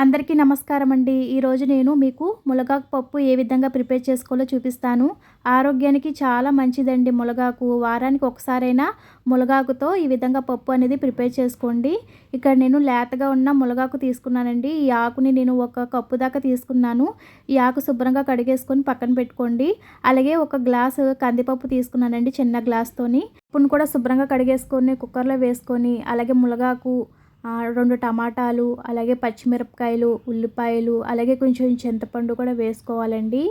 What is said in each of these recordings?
అందరికీ నమస్కారం అండి. ఈరోజు నేను మీకు మునగాకు పప్పు ఏ విధంగా ప్రిపేర్ చేసుకోవాలో చూపిస్తాను. ఆరోగ్యానికి చాలా మంచిదండి మునగాకు వారానికి ఒకసారైనా మునగాకుతో ఈ విధంగా పప్పు అనేది ప్రిపేర్ చేసుకోండి. ఇక్కడ నేను లేతగా ఉన్న మునగాకు తీసుకున్నానండి. ఈ ఆకుని నేను ఒక కప్పు దాకా తీసుకున్నాను. ఈ ఆకు శుభ్రంగా కడిగేసుకొని పక్కన పెట్టుకోండి. అలాగే ఒక గ్లాసు కందిపప్పు తీసుకున్నానండి చిన్న గ్లాస్తోని పప్పును కూడా శుభ్రంగా కడిగేసుకొని కుక్కర్లో వేసుకొని అలాగే మునగాకు రెండు టమాటాలు అలాగే పచ్చిమిరపకాయలు ఉల్లిపాయలు అలాగే కొంచెం చింతపండు కూడా వేసుకోవాలండి.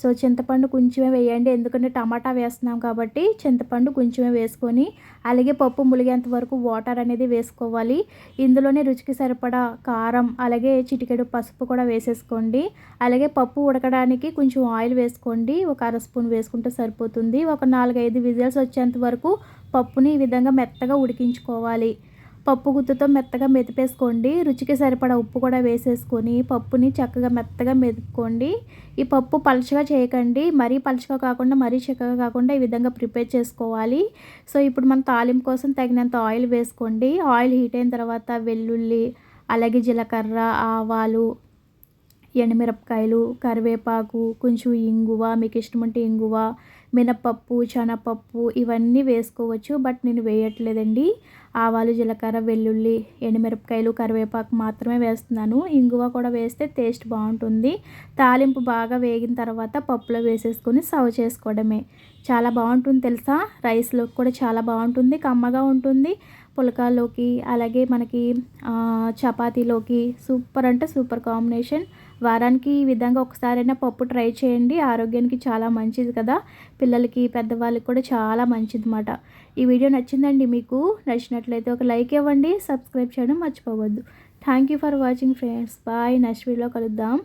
సో చింతపండు కొంచెమే వేయండి. ఎందుకంటే టమాటా వేస్తున్నాం కాబట్టి చింతపండు కొంచెమే వేసుకొని అలాగే పప్పు ములిగేంత వరకు వాటర్ అనేది వేసుకోవాలి. ఇందులోనే రుచికి సరిపడా కారం అలాగే చిటికెడు పసుపు కూడా వేసేసుకోండి. అలాగే పప్పు ఉడకడానికి కొంచెం ఆయిల్ వేసుకోండి. ఒక అర స్పూన్ వేసుకుంటే సరిపోతుంది. ఒక నాలుగైదు విజిల్స్ వచ్చేంత వరకు పప్పుని ఈ విధంగా మెత్తగా ఉడికించుకోవాలి. పప్పు గుత్తుతో మెత్తగా మెదిపేసుకోండి. రుచికి సరిపడా ఉప్పు కూడా వేసేసుకొని పప్పుని చక్కగా మెత్తగా మెదుపుకోండి. ఈ పప్పు పలుచగా చేయకండి. మరీ పలుచగా కాకుండా మరీ చక్కగా కాకుండా ఈ విధంగా ప్రిపేర్ చేసుకోవాలి. సో ఇప్పుడు మనం తాలింపు కోసం తగినంత ఆయిల్ వేసుకోండి. ఆయిల్ హీట్ అయిన తర్వాత వెల్లుల్లి అలాగే జీలకర్ర ఆవాలు ఎండుమిరపకాయలు కరివేపాకు కొంచెం ఇంగువ మీకు ఇష్టమంటే ఇంగువ మినపప్పు శనగపప్పు ఇవన్నీ వేసుకోవచ్చు. బట్ నేను వేయట్లేదండి. ఆవాలు జీలకర్ర వెల్లుల్లి ఎండుమిరపకాయలు కరివేపాకు మాత్రమే వేస్తున్నాను. ఇంగువ కూడా వేస్తే టేస్ట్ బాగుంటుంది. తాలింపు బాగా వేగిన తర్వాత పప్పులో వేసేసుకొని సర్వ్ చేసుకోవడమే. చాలా బాగుంటుంది తెలుసా? రైస్లోకి కూడా చాలా బాగుంటుంది. కమ్మగా ఉంటుంది. పులకాల్లోకి అలాగే మనకి చపాతీలోకి సూపర్ అంటే సూపర్ కాంబినేషన్. వారానికి ఈ విధంగా ఒకసారైనా పప్పు ట్రై చేయండి. ఆరోగ్యానికి చాలా మంచిది కదా. పిల్లలకి పెద్దవాళ్ళకి కూడా చాలా మంచిది అన్నమాట ఈ వీడియో నచ్చిందండి మీకు నచ్చినట్లయితే ఒక లైక్ ఇవ్వండి సబ్స్క్రైబ్ చేయడం మర్చిపోవద్దు. Thank you for watching friends bye next వీడియోలో కలుద్దాం.